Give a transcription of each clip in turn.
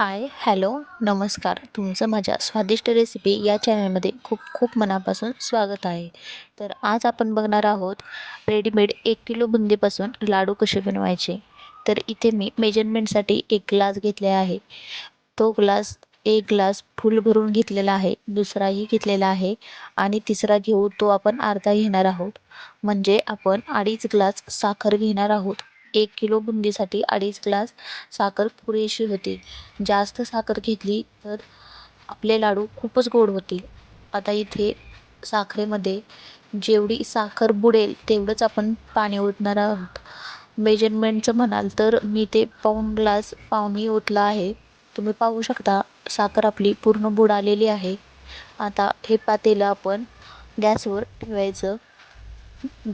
Hi hello नमस्कार. तुमचं माझ्या स्वादिष्ट रेसिपी या चॅनलमध्ये खूप खूप मनापासून स्वागत आहे. तर आज आपण बघणार आहोत रेडीमेड एक किलो बुंदीपासून लाडू कसे बनवायचे. तर इथे मी मेजरमेंटसाठी एक ग्लास घेतले आहे. तो ग्लास एक ग्लास फुल भरून घेतलेला आहे दुसराही घेतलेला आहे आणि तिसरा घेऊ तो आपण अर्धा घेणार आहोत. म्हणजे आपण अडीच ग्लास साखर घेणार आहोत. एक किलो बुंदीसाठी अडीच ग्लास साखर पुरेशी होते. जास्त साखर घेतली तर आपले लाडू खूपच गोड होतील. आता इथे साखरेमध्ये जेवढी साखर बुडेल तेवढंच आपण पाणी ओतणार आहोत. मेजरमेंटचं म्हणाल तर मी ते पाऊण ग्लास पाणी ओतलं आहे. तुम्ही पाहू शकता साखर आपली पूर्ण बुडालेली आहे. आता हे पातेलं आपण गॅसवर ठेवायचं.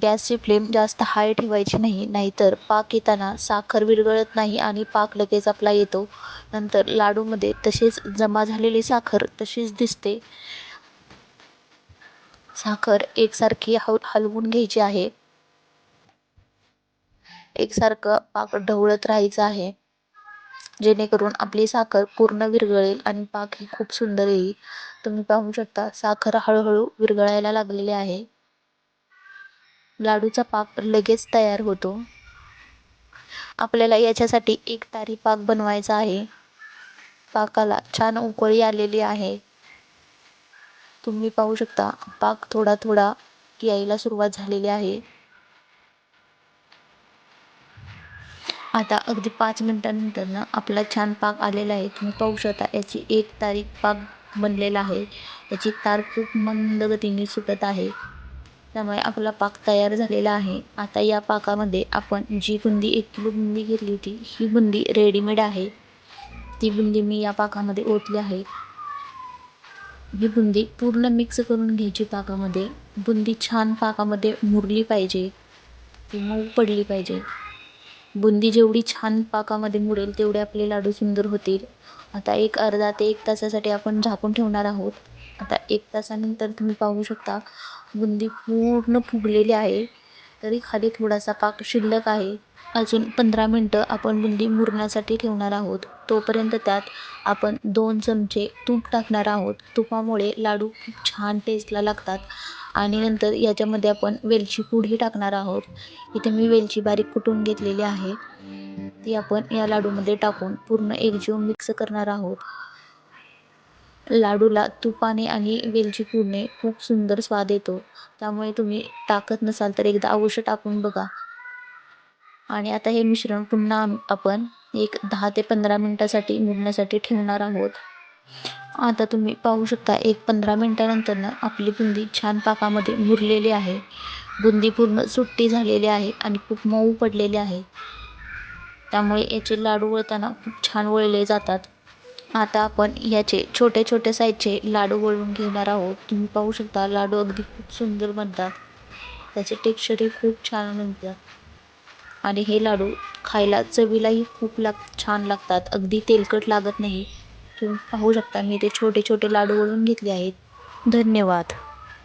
गॅसची फ्लेम जास्त हाय ठेवायची नाही नाहीतर पाक येताना साखर विरघळत नाही आणि पाक लगेच आपला येतो. नंतर लाडूमध्ये तसेच जमा झालेली साखर तशीच दिसते. साखर एकसारखी हव हलवून घ्यायची आहे. एकसारखं पाक ढवळत राहायचं आहे. जेणेकरून आपली साखर पूर्ण विरघळेल आणि पाक ही खूप सुंदर येईल. तुम्ही पाहू शकता साखर हळूहळू विरघळायला लागलेली आहे. लाडूचा पाक लगेच तयार होतो. आपल्याला याच्यासाठी एक तारी पाक बनवायचा आहे. पाकाला छान उकळी आलेली आहे. तुम्ही पाहू शकता पाक थोडा थोडा यायला सुरुवात झालेली आहे. आता अगदी पाच मिनटानंतर ना आपला छान पाक आलेला आहे. तुम्ही पाहू शकता याची एक तारीख पाक बनलेला आहे. याची तार खूप मंद गतीने सुटत आहे. त्यामुळे आपला पाक तयार झालेला आहे. आता या पाकामध्ये आपण जी बुंदी एक किलो बुंदी घेतली होती ही बुंदी रेडीमेड आहे. ती बुंदी मी या पाकामध्ये ओतली आहे. ही बुंदी पूर्ण मिक्स करून घ्यायची पाकामध्ये. बुंदी छान पाकामध्ये मुरली पाहिजे. ती मऊ पडली पाहिजे. बुंदी जेवढी छान पाकामध्ये मुरेल तेवढे आपले लाडू सुंदर होतील. आता एक अर्धा ते एक तासासाठी आपण झाकून ठेवणार आहोत. आता एक तासानंतर तुम्ही पाहू शकता बुंदी पूर्ण फुगलेली आहे. तरी खाली थोडासा पाक शिल्लक आहे. अजून पंधरा मिनटं आपण बुंदी मुरण्यासाठी ठेवणार आहोत. तोपर्यंत त्यात आपण दोन चमचे तूप टाकणार आहोत. तुपामुळे लाडू खूप छान टेस्टला लागतात. आणि नंतर याच्यामध्ये आपण वेलची पूडही टाकणार आहोत. इथे मी वेलची बारीक कुटून घेतलेली आहे. ती आपण या लाडूमध्ये टाकून पूर्ण एकजीव मिक्स करणार आहोत. लाडूला तुपाने आणि वेलची पूडने खूप सुंदर स्वाद येतो. त्यामुळे तुम्ही टाकत नसाल तर एकदा अवश्य टाकून बघा. आणि आता हे मिश्रण पुन्हा आपण एक दहा ते पंधरा मिनटासाठी मुरण्यासाठी ठेवणार आहोत. आता तुम्ही पाहू शकता एक पंधरा मिनटानंतरनं आपली बुंदी छान पाकामध्ये मुरलेली आहे. बुंदी पूर्ण सुट्टी झालेली आहे आणि खूप मऊ पडलेली आहे. त्यामुळे याचे लाडू वळताना खूप छान वळले जातात. आता आपण याचे छोटे छोटे साईजचे लाडू वळून घेणार आहोत. तुम्ही पाहू शकता लाडू अगदी खूप सुंदर बनतात. त्याचे टेक्स्चरही खूप छान बनतात. आणि हे लाडू खायला चवीलाही खूप लाग छान लागतात. अगदी तेलकट लागत नाही. तुम्ही पाहू शकता मी ते छोटे छोटे लाडू वळून घेतले आहेत. धन्यवाद.